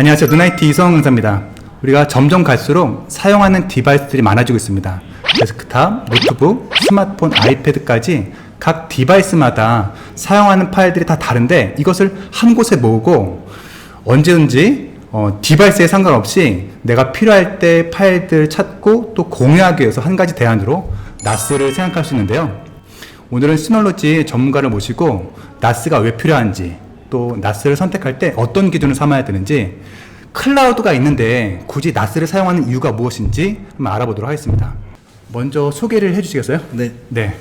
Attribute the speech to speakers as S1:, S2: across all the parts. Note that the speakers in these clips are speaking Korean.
S1: 안녕하세요. 누나이트 이성원 강사입니다. 우리가 점점 갈수록 사용하는 디바이스들이 많아지고 있습니다. 데스크탑, 노트북, 스마트폰, 아이패드까지 각 디바이스마다 사용하는 파일들이 다 다른데 이것을 한 곳에 모으고 언제든지 어, 디바이스에 상관없이 내가 필요할 때 파일들 찾고 또 공유하기 위해서 한 가지 대안으로 나스를 생각할 수 있는데요. 오늘은 시놀로지 전문가를 모시고 나스가 왜 필요한지 또 나스를 선택할 때 어떤 기준을 삼아야 되는지 클라우드가 있는데 굳이 나스를 사용하는 이유가 무엇인지 한번 알아보도록 하겠습니다. 먼저 소개를 해주시겠어요?
S2: 네.
S1: 네.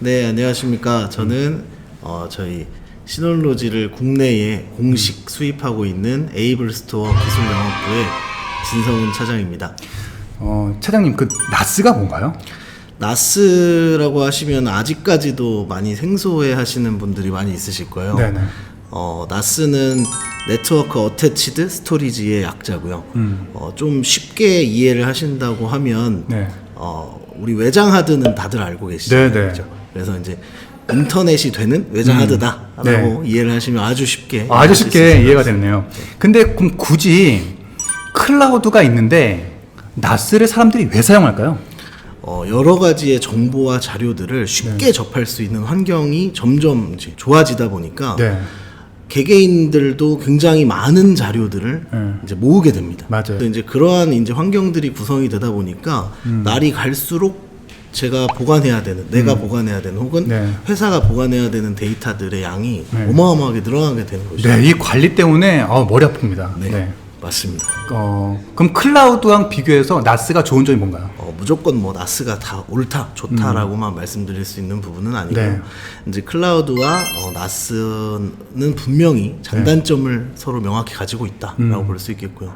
S2: 네, 안녕하십니까. 저는 어, 저희 시놀로지를 국내에 공식 수입하고 있는 에이블 스토어 기술 영업부의 진성훈 차장입니다.
S1: 어, 차장님 그 나스가 뭔가요?
S2: 나스라고 하시면 아직까지도 많이 생소해 하시는 분들이 많이 있으실 거예요.
S1: 네네.
S2: 어, 나스는 네트워크 어태치드 스토리지의 약자고요. 어, 좀 쉽게 이해를 하신다고 하면
S1: 네.
S2: 어, 우리 외장 하드는 다들 알고 계시죠.
S1: 네 네.
S2: 그렇죠? 그래서 이제 인터넷이 되는 외장 하드다라고
S1: 네.
S2: 이해를 하시면 아주 쉽게
S1: 아,
S2: 수
S1: 쉽게 이해가
S2: 것
S1: 됐네요. 근데 그럼 굳이 클라우드가 있는데 나스를 사람들이 왜 사용할까요?
S2: 어, 여러 가지의 정보와 자료들을 쉽게
S1: 네.
S2: 접할 수 있는 환경이 점점 이제 좋아지다 보니까
S1: 네.
S2: 개개인들도 굉장히 많은 자료들을
S1: 네.
S2: 이제 모으게 됩니다.
S1: 맞아요.
S2: 이제 그러한 이제 환경들이 구성이 되다 보니까
S1: 음.
S2: 날이 갈수록 제가 보관해야 되는, 내가 보관해야 되는, 혹은
S1: 음. 네.
S2: 회사가 보관해야 되는 데이터들의 양이
S1: 네.
S2: 어마어마하게 늘어나게 되는 거죠.
S1: 네, 이 관리 때문에 아, 머리 아픕니다.
S2: 네,
S1: 네.
S2: 맞습니다.
S1: 어, 그럼 클라우드랑 비교해서 나스가 좋은 점이 뭔가요?
S2: 어, 무조건 뭐 나스가 다 옳다, 좋다라고만 말씀드릴 수 있는 부분은 아니고요.
S1: 네.
S2: 이제 클라우드와 어, 나스는 분명히 장단점을 서로 명확히 가지고 있다라고 볼 수 있겠고요.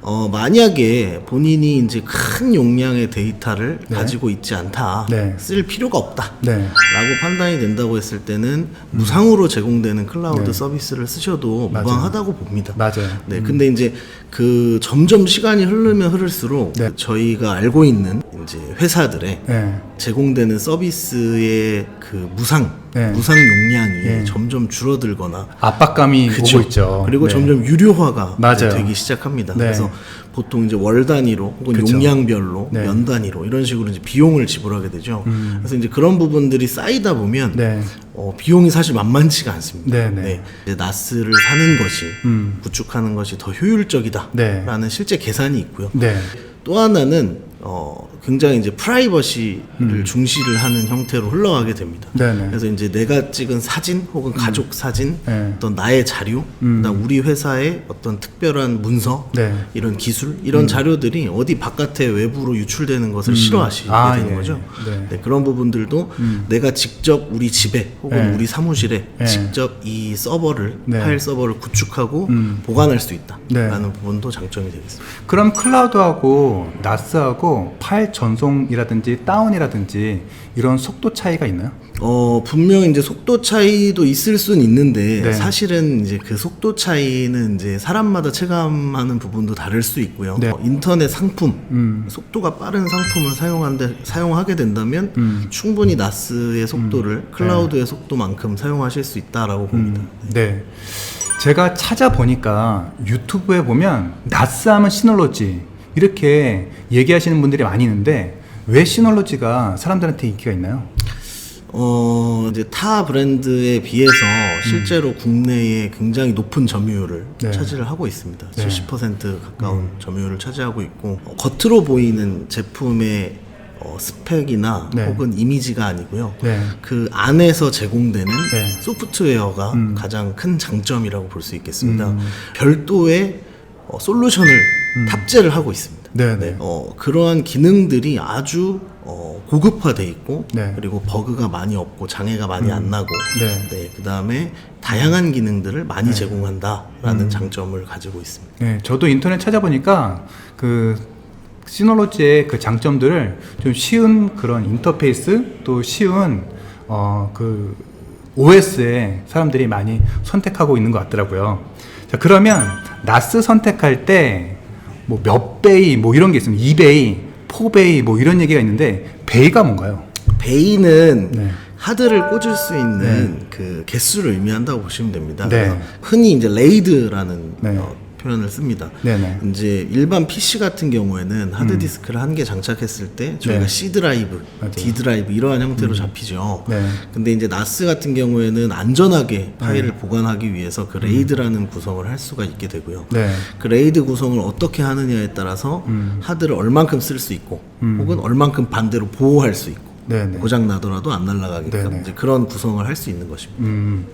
S2: 어, 만약에 본인이 이제 큰 용량의 데이터를 가지고 있지 않다,
S1: 네.
S2: 쓸 필요가 없다.
S1: 네.
S2: 라고 판단이 된다고 했을 때는 무상으로 제공되는 클라우드 서비스를 쓰셔도
S1: 네. 맞아요.
S2: 무방하다고 봅니다.
S1: 맞아요.
S2: 네, 근데 이제 그 점점 시간이 흐르면 흐를수록
S1: 네.
S2: 저희가 알고 있는 이제 회사들의
S1: 네.
S2: 제공되는 서비스의 그 무상
S1: 네.
S2: 무상 용량이
S1: 네.
S2: 점점 줄어들거나
S1: 압박감이
S2: 그쵸.
S1: 오고 있죠.
S2: 그리고
S1: 네.
S2: 점점 유료화가
S1: 맞아요.
S2: 되기 시작합니다.
S1: 네.
S2: 그래서 보통 이제 월 단위로 혹은
S1: 그쵸.
S2: 용량별로
S1: 네. 음.
S2: 연 단위로 이런 식으로 이제 비용을 지불하게 되죠. 그래서 이제 그런 부분들이 쌓이다 보면
S1: 네.
S2: 어, 비용이 사실 만만치가 않습니다.
S1: 네, 네.
S2: 이제 나스를 사는 것이
S1: 음.
S2: 구축하는 것이 더 효율적이다라는
S1: 네.
S2: 실제 계산이 있고요.
S1: 네.
S2: 또 하나는 어, 굉장히 이제 프라이버시를 중시를 하는 형태로 흘러가게 됩니다.
S1: 음. 네네.
S2: 그래서 이제 내가 찍은 사진 혹은 가족 사진,
S1: 네.
S2: 어떤 나의 자료, 그다음 우리 회사의 어떤 특별한 문서,
S1: 네.
S2: 이런 기술, 이런 자료들이 어디 바깥에 외부로 유출되는 것을 싫어하시게
S1: 아,
S2: 되는
S1: 예.
S2: 거죠.
S1: 네.
S2: 네, 그런 부분들도 내가 직접 우리 집에 혹은
S1: 네.
S2: 우리 사무실에
S1: 네.
S2: 직접 이 서버를
S1: 네.
S2: 파일 서버를 구축하고
S1: 음.
S2: 보관할 수 있다라는
S1: 네.
S2: 부분도 장점이 되겠습니다.
S1: 그럼 클라우드하고 나스하고 파일 전송이라든지 다운이라든지 이런 속도 차이가 있나요?
S2: 어 분명 이제 속도 차이도 있을 수는 있는데
S1: 네.
S2: 사실은 이제 그 속도 차이는 이제 사람마다 체감하는 부분도 다를 수 있고요.
S1: 네.
S2: 어, 인터넷 상품
S1: 음.
S2: 속도가 빠른 상품을 사용한데 사용하게 된다면
S1: 음.
S2: 충분히 나스의 속도를 클라우드의 속도만큼 사용하실 수 있다라고 봅니다.
S1: 네. 제가 찾아보니까 유튜브에 보면 나스 하면 시놀로지 이렇게 얘기하시는 분들이 많이 있는데 왜 시놀로지가 사람들한테 인기가 있나요?
S2: 어 이제 타 브랜드에 비해서 실제로 국내에 굉장히 높은 점유율을
S1: 음. 네.
S2: 차지를 하고 있습니다.
S1: 네. 음.
S2: 70% 가까운 점유율을 차지하고 있고 어, 겉으로 보이는 제품의 어, 스펙이나
S1: 네.
S2: 혹은 이미지가 아니고요.
S1: 네.
S2: 그 안에서 제공되는
S1: 네.
S2: 소프트웨어가
S1: 음.
S2: 가장 큰 장점이라고 볼 수 있겠습니다. 별도의 어, 솔루션을 탑재를 하고 있습니다.
S1: 음. 네, 네.
S2: 어, 그러한 기능들이 아주 어, 고급화돼 있고
S1: 네. 음.
S2: 그리고 버그가 많이 없고 장애가 많이 안 나고
S1: 네.
S2: 그 다음에 다양한 기능들을 많이
S1: 음.
S2: 제공한다라는 장점을 가지고 있습니다.
S1: 네, 저도 인터넷 찾아보니까 그 시놀로지의 그 장점들을 좀 쉬운 그런 인터페이스 또 쉬운 어 그 OS에 사람들이 많이 선택하고 있는 것 같더라고요. 자 그러면 나스 선택할 때 뭐 몇 베이 뭐 이런 게 있으면 2베이, 4베이 뭐 이런 얘기가 있는데 베이가 뭔가요?
S2: 베이는
S1: 네.
S2: 하드를 꽂을 수 있는 그 개수를 의미한다고 보시면 됩니다.
S1: 네.
S2: 흔히 이제 레이드라는
S1: 네.
S2: 어, 표현을 씁니다.
S1: 네네.
S2: 이제 일반 PC 같은 경우에는 하드 디스크를 한 개 장착했을 때 저희가
S1: 네.
S2: C 드라이브,
S1: 맞아요.
S2: D 드라이브 이러한 형태로 잡히죠.
S1: 네.
S2: 근데 이제 나스 같은 경우에는 안전하게 파일을 보관하기 위해서 그 레이드라는 구성을 할 수가 있게 되고요.
S1: 네.
S2: 그 레이드 구성을 어떻게 하느냐에 따라서 하드를 얼만큼 쓸쓸수 있고 혹은 얼만큼 반대로 보호할 수 있고
S1: 네네.
S2: 고장 나더라도 안 날아가게끔. 이제 그런 구성을 할 수 있는 것입니다.
S1: 음,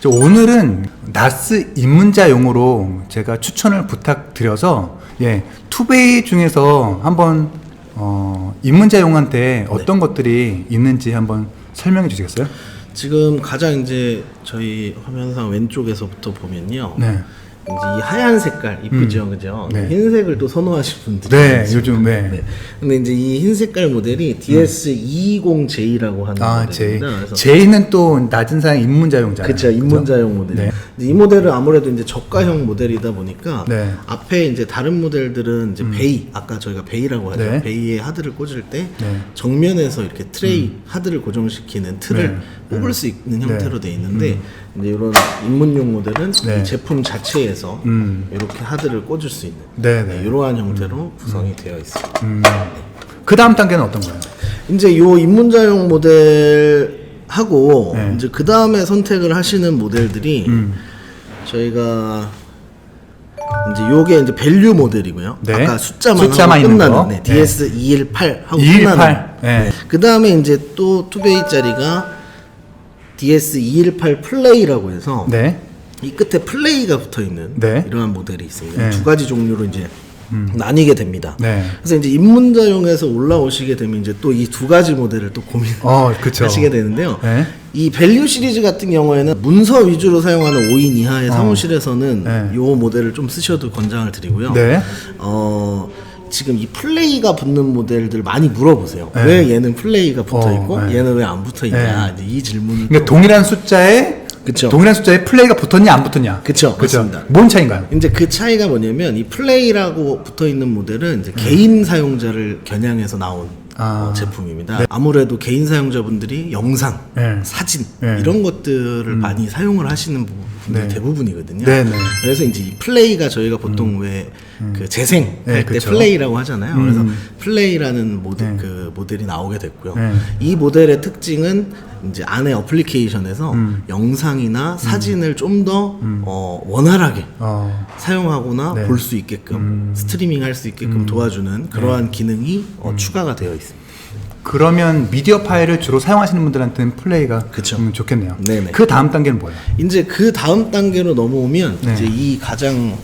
S1: 저 오늘은 나스 입문자용으로 제가 추천을 부탁드려서 예 투베이 중에서 한번 어, 입문자용한테 어떤 것들이 있는지 한번 설명해 주시겠어요?
S2: 지금 가장 이제 저희 화면상 왼쪽에서부터 보면요.
S1: 네.
S2: 이제 이 하얀 색깔 이쁘죠, 그죠?
S1: 네.
S2: 흰색을 또 선호하시는 분들이
S1: 네,
S2: 많습니다.
S1: 요즘 네.
S2: 네. 근데 이제 이 흰 색깔 모델이 DS220J라고 하는
S1: 아, 제이.
S2: 모델입니다. 그래서
S1: 제이는 또 낮은 사양 입문자용잖아요.
S2: 그렇죠 입문자용 모델.
S1: 네.
S2: 이제 이 모델은 아무래도 이제 저가형 모델이다 보니까
S1: 네. 음.
S2: 앞에 이제 다른 모델들은 이제 베이 아까 저희가 베이라고 하죠.
S1: 네.
S2: 베이에 하드를 꽂을 때
S1: 네. 음.
S2: 정면에서 이렇게 트레이 하드를 고정시키는 틀을
S1: 네.
S2: 뽑을 수 있는
S1: 네.
S2: 형태로 돼 있는데 이제 이런 입문용 모델은
S1: 네.
S2: 이 제품 자체에 서
S1: 음.
S2: 이렇게 하드를 꽂을 수 있는
S1: 네, 네.
S2: 이러한 형태로 구성이 되어 있습니다.
S1: 그 다음 단계는 어떤 거예요?
S2: 이제 요 입문자용 모델 하고
S1: 네.
S2: 이제 그 다음에 선택을 하시는 모델들이
S1: 음.
S2: 저희가 이제 요게 이제 밸류 모델이고요.
S1: 네.
S2: 아까 숫자만,
S1: 숫자만
S2: 하고
S1: 있는
S2: 끝나는
S1: 거.
S2: 네,
S1: 네.
S2: DS 218 하고
S1: 218.
S2: 끝나는.
S1: 네.
S2: 그 다음에 이제 또 투베이 짜리가 DS 218 플레이라고 해서
S1: 네.
S2: 이 끝에 플레이가 붙어 있는
S1: 네.
S2: 이러한 모델이 있습니다.
S1: 네.
S2: 두 가지 종류로 이제 나뉘게 됩니다.
S1: 네.
S2: 그래서 이제 입문자용에서 올라오시게 되면 이제 또 이 두 가지 모델을 또
S1: 어.
S2: 고민하시게 되는데요.
S1: 네.
S2: 이 밸류 시리즈 같은 경우에는 문서 위주로 사용하는 5인 이하의 사무실에서는
S1: 네.
S2: 이 모델을 좀 쓰셔도 권장을 드리고요.
S1: 네.
S2: 어, 지금 이 플레이가 붙는 모델들 많이 물어보세요.
S1: 네.
S2: 왜 얘는 플레이가 붙어
S1: 어,
S2: 있고
S1: 네.
S2: 얘는 왜 안 붙어 있냐. 이제 이 질문을
S1: 그러니까
S2: 또
S1: 동일한 숫자에
S2: 그쵸.
S1: 동일한 숫자에 플레이가 붙었냐 안 붙었냐.
S2: 그쵸,
S1: 그쵸?
S2: 맞습니다.
S1: 뭔 차이인가요?
S2: 이제 그 차이가 뭐냐면 이 플레이라고 붙어 있는 모델은 이제 개인 사용자를 겨냥해서 나온
S1: 아.
S2: 어, 제품입니다. 아무래도 개인 사용자분들이 영상,
S1: 네.
S2: 사진
S1: 네.
S2: 이런 것들을 많이 사용을 하시는 부- 분들
S1: 네.
S2: 대부분이거든요.
S1: 네, 네.
S2: 그래서 이제 이 플레이가 저희가 보통 왜 그 재생
S1: 네,
S2: 할때
S1: 그쵸.
S2: 플레이라고 하잖아요. 그래서
S1: 음.
S2: 플레이라는 모델
S1: 네.
S2: 그 모델이 나오게 됐고요.
S1: 네.
S2: 이 모델의 특징은 이제 안에 어플리케이션에서
S1: 음.
S2: 영상이나 사진을 좀 더 어, 원활하게
S1: 어.
S2: 사용하거나
S1: 네.
S2: 볼 수 있게끔 스트리밍 할 수 있게끔 도와주는 그러한 기능이
S1: 음.
S2: 어, 추가가 되어 있습니다.
S1: 그러면 미디어 파일을 주로 사용하시는 분들한테는 플레이가
S2: 그쵸.
S1: 좀 좋겠네요.
S2: 네네.
S1: 그 다음 단계는 뭐예요?
S2: 이제 그 다음 단계로 넘어오면
S1: 네. 음.
S2: 이제 이 가장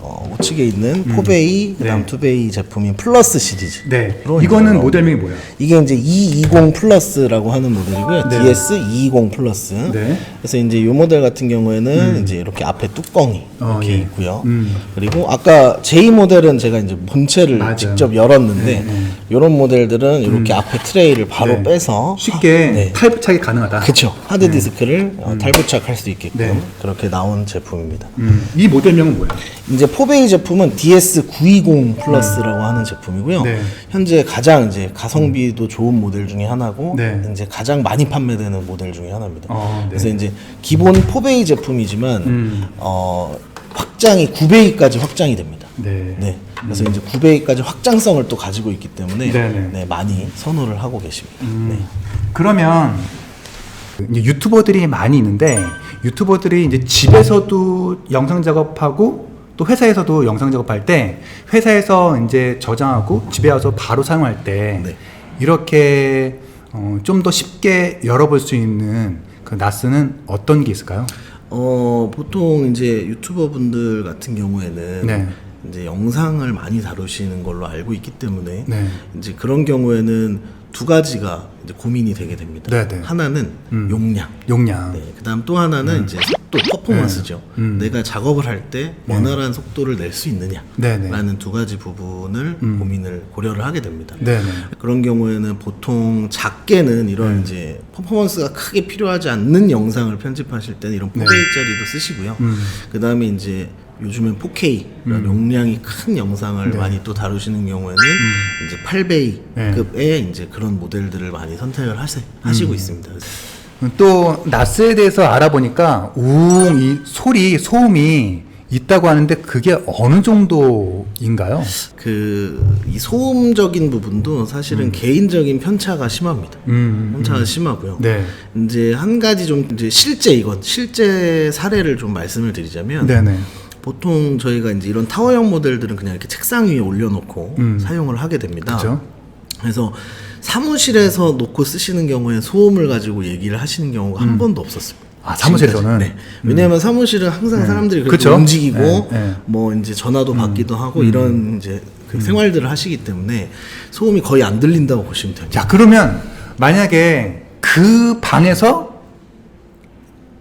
S2: 어, 우측에 있는 포베이 그다음
S1: 네.
S2: 투베이 제품인 플러스 시리즈.
S1: 네. 이거는. 모델명이 뭐예요?
S2: 이게 이제 220 플러스라고 하는 모델이고요.
S1: 네.
S2: DS 220 플러스.
S1: 네.
S2: 그래서 이제 이 모델 같은 경우에는 이제 이렇게 앞에 뚜껑이
S1: 어,
S2: 이렇게
S1: 예.
S2: 있고요.
S1: 음.
S2: 그리고 아까 J 모델은 제가 이제 본체를
S1: 맞아요.
S2: 직접 열었는데 이런 모델들은 이렇게 앞에 트레이를 바로
S1: 네.
S2: 빼서
S1: 쉽게
S2: 하- 네.
S1: 탈부착이 가능하다.
S2: 그쵸 하드 디스크를 어, 탈부착할 수 있게끔
S1: 네.
S2: 그렇게 나온 제품입니다.
S1: 음, 이 모델명은 뭐예요?
S2: 이제 포베이 제품은 DS920 플러스라고 하는 제품이고요.
S1: 네.
S2: 현재 가장 이제 가성비도 좋은 모델 중에 하나고
S1: 네.
S2: 이제 가장 많이 판매되는 모델 중에 하나입니다.
S1: 어, 네.
S2: 그래서 이제 기본 포베이 제품이지만
S1: 음.
S2: 어, 확장이 9베이까지 확장이 됩니다.
S1: 네.
S2: 네. 그래서 이제 9베이까지 확장성을 또 가지고 있기 때문에
S1: 네네. 음.
S2: 네, 많이 선호를 하고 계십니다. 네.
S1: 그러면 이제 유튜버들이 많이 있는데 유튜버들이 이제 집에서도 영상 작업하고 또 회사에서도 영상 작업할 때 회사에서 이제 저장하고 집에 와서 바로 사용할 때
S2: 네.
S1: 이렇게 어, 좀 더 쉽게 열어볼 수 있는 그 나스는 어떤 게 있을까요?
S2: 어, 보통 이제 유튜버 분들 같은 경우에는
S1: 네.
S2: 이제 영상을 많이 다루시는 걸로 알고 있기 때문에
S1: 네.
S2: 이제 그런 경우에는 두 가지가 이제 고민이 되게 됩니다.
S1: 네, 네.
S2: 하나는
S1: 음.
S2: 용량.
S1: 용량.
S2: 네, 그다음 또 하나는 이제 속도, 퍼포먼스죠.
S1: 네. 음.
S2: 내가 작업을 할 때 원활한 속도를 낼 수 있느냐.
S1: 네, 네.
S2: 라는 두 가지 부분을 고민을 고려를 하게 됩니다.
S1: 네, 네.
S2: 그런 경우에는 보통 작게는 이런
S1: 네.
S2: 이제 퍼포먼스가 크게 필요하지 않는 영상을 편집하실 때는 이런 4K짜리도 쓰시고요.
S1: 음.
S2: 그 다음에 이제 요즘엔 4K 이런 용량이 큰 영상을
S1: 네.
S2: 많이 또 다루시는 경우에는
S1: 음.
S2: 이제 8베이급의 이제 그런 모델들을 많이 선택을 하세,
S1: 음.
S2: 하시고 있습니다.
S1: 또 나스에 대해서 알아보니까 우웅 이 소리 소음이 있다고 하는데 그게 어느 정도인가요?
S2: 그 이 소음적인 부분도 사실은 개인적인 편차가 심합니다.
S1: 음,
S2: 편차가 심하고요.
S1: 네.
S2: 이제 한 가지 좀 이제 실제 이건 실제 사례를 좀 말씀을 드리자면
S1: 네네.
S2: 보통 저희가 이제 이런 타워형 모델들은 그냥 이렇게 책상 위에 올려놓고 사용을 하게 됩니다.
S1: 음. 그죠?
S2: 그래서 사무실에서 놓고 쓰시는 경우에 소음을 가지고 얘기를 하시는 경우가 한 번도 없었습니다.
S1: 음. 아, 사무실에서는? 음.
S2: 네. 왜냐하면 사무실은 항상 사람들이 그렇게
S1: 그쵸?
S2: 움직이고
S1: 네, 네.
S2: 뭐 이제 전화도 받기도 하고 이런 이제 그 생활들을 하시기 때문에 소음이 거의 안 들린다고 보시면 됩니다.
S1: 자, 그러면 만약에 그 방에서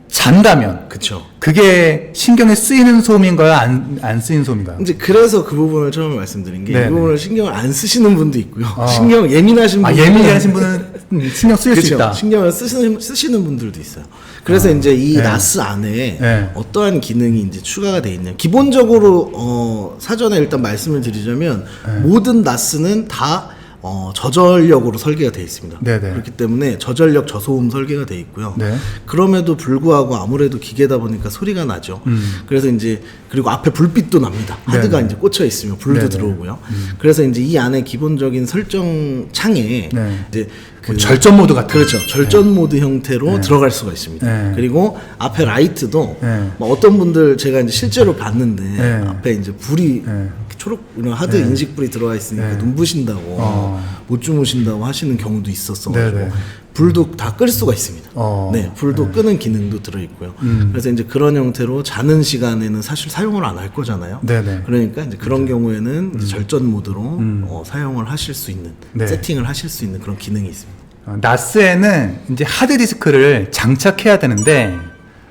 S1: 잔다면
S2: 그렇죠.
S1: 그게 신경에 쓰이는 소음인가요? 안, 안 쓰이는 소음인가요?
S2: 이제 그래서 그 부분을 처음에 말씀드린 게이
S1: 네네.
S2: 부분을 신경을 안 쓰시는 분도 있고요.
S1: 어.
S2: 신경 예민하신
S1: 아,
S2: 분들
S1: 예민하신 분은 음, 신경 쓰일 수
S2: 그렇죠.
S1: 있다.
S2: 신경을 쓰시는, 쓰시는 분들도 있어요. 그래서 이제 이
S1: 네.
S2: 나스 안에
S1: 네.
S2: 어떠한 기능이 이제 추가가 돼 있냐. 기본적으로 어, 사전에 일단 말씀을 드리자면
S1: 네.
S2: 모든 나스는 다 어, 저전력으로 설계가 되어 있습니다.
S1: 네네.
S2: 그렇기 때문에 저전력 저소음 설계가 되어 있고요.
S1: 네.
S2: 그럼에도 불구하고 아무래도 기계다 보니까 소리가 나죠. 그래서 이제 그리고 앞에 불빛도 납니다. 하드가
S1: 음. 네네.
S2: 이제 꽂혀 있으면 불도
S1: 네네. 음.
S2: 들어오고요. 그래서 이제 이 안에 기본적인 설정 창에
S1: 네.
S2: 이제
S1: 그뭐 절전 모드 같은
S2: 그렇죠. 절전 모드 형태로 들어갈 수가 있습니다.
S1: 네.
S2: 그리고 앞에 라이트도
S1: 네.
S2: 뭐 어떤 분들 제가 이제 실제로 봤는데
S1: 네.
S2: 앞에 이제 불이
S1: 네.
S2: 초록 이런 하드 인식 불이 들어와 있으니까 눈부신다고
S1: 어.
S2: 못 주무신다고 하시는 경우도 있었어
S1: 네,
S2: 가지고
S1: 네.
S2: 불도 다 끌 수가 있습니다.
S1: 어.
S2: 네, 불도 끄는 기능도 들어 있고요.
S1: 음.
S2: 그래서 이제 그런 형태로 자는 시간에는 사실 사용을 안 할 거잖아요.
S1: 네네.
S2: 그러니까 이제 그런 경우에는 이제 절전 모드로 어, 사용을 하실 수 있는
S1: 네.
S2: 세팅을 하실 수 있는 그런 기능이 있습니다.
S1: 어, 나스에는 이제 하드 디스크를 장착해야 되는데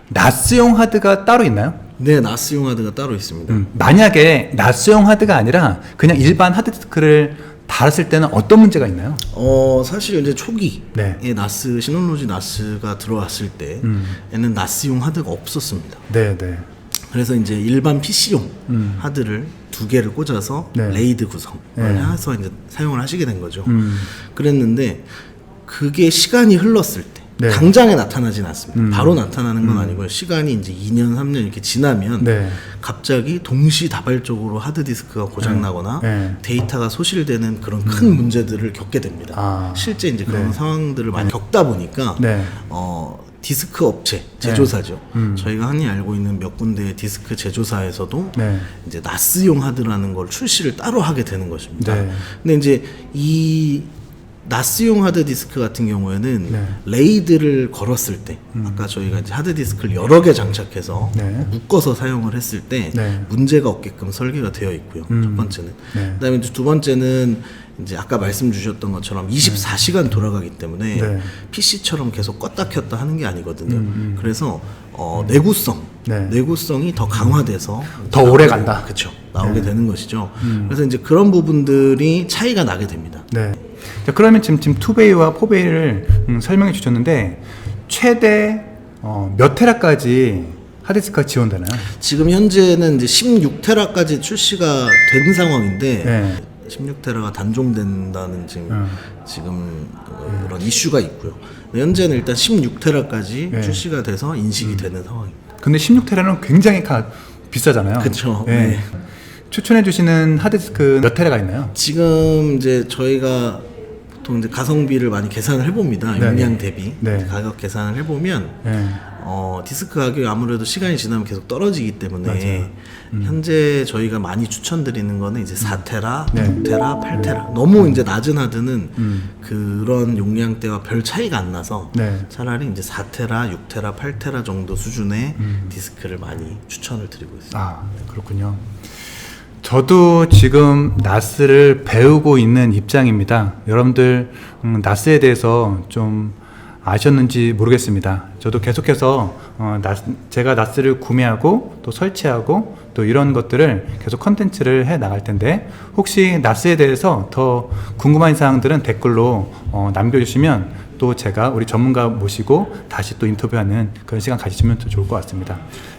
S1: 나스용 하드가 따로 있나요?
S2: 네, 나스용 하드가 따로 있습니다.
S1: 음, 만약에 나스용 하드가 아니라 그냥 일반 하드 디스크를 달았을 때는 어떤 문제가 있나요?
S2: 어 사실 이제 초기에
S1: 네.
S2: 나스 시놀로지 나스가 들어왔을 때에는 나스용 하드가 없었습니다.
S1: 네, 네.
S2: 그래서 이제 일반 PC용 하드를 두 개를 꽂아서
S1: 네.
S2: 레이드 구성을
S1: 네.
S2: 해서 이제 사용을 하시게 된 거죠.
S1: 음.
S2: 그랬는데 그게 시간이 흘렀을 때
S1: 네.
S2: 당장에 나타나진 않습니다. 바로 나타나는 건 아니고요. 시간이 이제 2년, 3년 이렇게 지나면
S1: 네.
S2: 갑자기 동시다발적으로 하드디스크가 고장나거나
S1: 네.
S2: 데이터가 소실되는 그런 큰 문제들을 겪게 됩니다.
S1: 아.
S2: 실제 이제 그런
S1: 네.
S2: 상황들을 많이 겪다 보니까
S1: 네.
S2: 어, 디스크 업체 제조사죠. 저희가 흔히 알고 있는 몇 군데의 디스크 제조사에서도
S1: 네.
S2: 이제 나스용 하드라는 걸 출시를 따로 하게 되는 것입니다.
S1: 네.
S2: 근데 이제 이 나스용 하드 디스크 같은 경우에는
S1: 네.
S2: 레이드를 걸었을 때 아까 저희가 이제 하드 디스크를 여러 개 장착해서
S1: 네.
S2: 묶어서 사용을 했을 때
S1: 네.
S2: 문제가 없게끔 설계가 되어 있고요. 첫 번째는.
S1: 네.
S2: 그다음에 두 번째는 이제 아까 말씀 주셨던 것처럼 24시간 돌아가기 때문에
S1: 네.
S2: PC처럼 계속 껐다 켰다 하는 게 아니거든요. 그래서 어, 내구성,
S1: 네.
S2: 내구성이 더 강화돼서
S1: 더 오래 간다.
S2: 그렇죠. 나오게 되는 것이죠. 그래서 이제 그런 부분들이 차이가 나게 됩니다.
S1: 네. 자, 그러면 지금 지금 투베이와 포베이를 음, 설명해 주셨는데 최대 어, 몇 테라까지 하드디스크가 지원되나요?
S2: 지금 현재는 이제 16테라까지 출시가 된 상황인데
S1: 네.
S2: 16테라가 단종된다는 지금
S1: 음.
S2: 지금 어, 그런 이슈가 있고요. 현재는 일단 16테라까지
S1: 네.
S2: 출시가 돼서 인식이 되는 상황입니다.
S1: 근데 16테라는 굉장히 가, 비싸잖아요.
S2: 그쵸.
S1: 네.
S2: 네.
S1: 추천해 주시는 하드디스크 몇 테라가 있나요?
S2: 지금 이제 저희가 보통 이제 가성비를 많이 계산을 해봅니다.
S1: 네.
S2: 용량 대비
S1: 네.
S2: 가격 계산을 해보면
S1: 네.
S2: 어, 디스크 가격이 아무래도 시간이 지나면 계속 떨어지기 때문에
S1: 맞아요. 음.
S2: 현재 저희가 많이 추천드리는 거는 이제 4테라,
S1: 네.
S2: 6테라, 8테라 너무 이제 낮은 하드는 그런 용량대와 별 차이가 안 나서
S1: 네.
S2: 차라리 이제 4테라, 6테라, 8테라 정도 수준의
S1: 음.
S2: 디스크를 많이 추천을 드리고 있습니다.
S1: 아, 그렇군요. 저도 지금 나스를 배우고 있는 입장입니다. 여러분들 음, 나스에 대해서 좀 아셨는지 모르겠습니다. 저도 계속해서 어, 나스, 제가 나스를 구매하고 또 설치하고 또 이런 것들을 계속 컨텐츠를 해 나갈 텐데 혹시 나스에 대해서 더 궁금한 사항들은 댓글로 어, 남겨주시면 또 제가 우리 전문가 모시고 다시 또 인터뷰하는 그런 시간 가지시면 더 좋을 것 같습니다.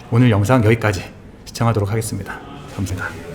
S1: 오늘 영상 여기까지 시청하도록 하겠습니다. 감사합니다.